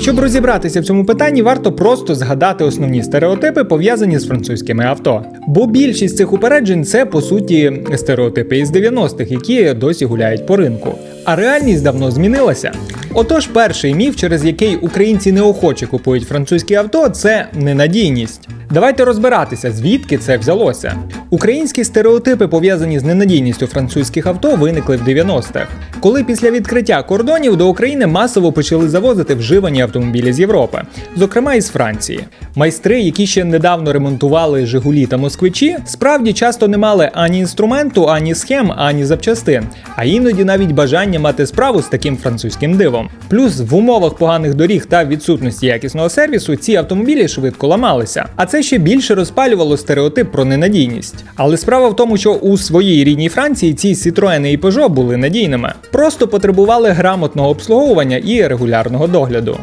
Щоб розібратися в цьому питанні, варто просто згадати основні стереотипи, пов'язані з французькими авто. Бо більшість цих упереджень це по суті стереотипи із 90-х, які досі гуляють по ринку. А реальність давно змінилася. Отож, перший міф, через який українці неохоче купують французькі авто, це ненадійність. Давайте розбиратися, звідки це взялося. Українські стереотипи, пов'язані з ненадійністю французьких авто, виникли в 90-х, коли після відкриття кордонів до України масово почали завозити вживані автомобілі з Європи, зокрема із Франції. Майстри, які ще недавно ремонтували Жигулі та Москвичі, справді часто не мали ані інструменту, ані схем, ані запчастин, а іноді навіть бажання мати справу з таким французьким дивом. Плюс в умовах поганих доріг та відсутності якісного сервісу ці автомобілі швидко ламалися. А це ще більше розпалювало стереотип про ненадійність. Але справа в тому, що у своїй рідній Франції ці Citroen і Peugeot були надійними, просто потребували грамотного обслуговування і регулярного догляду.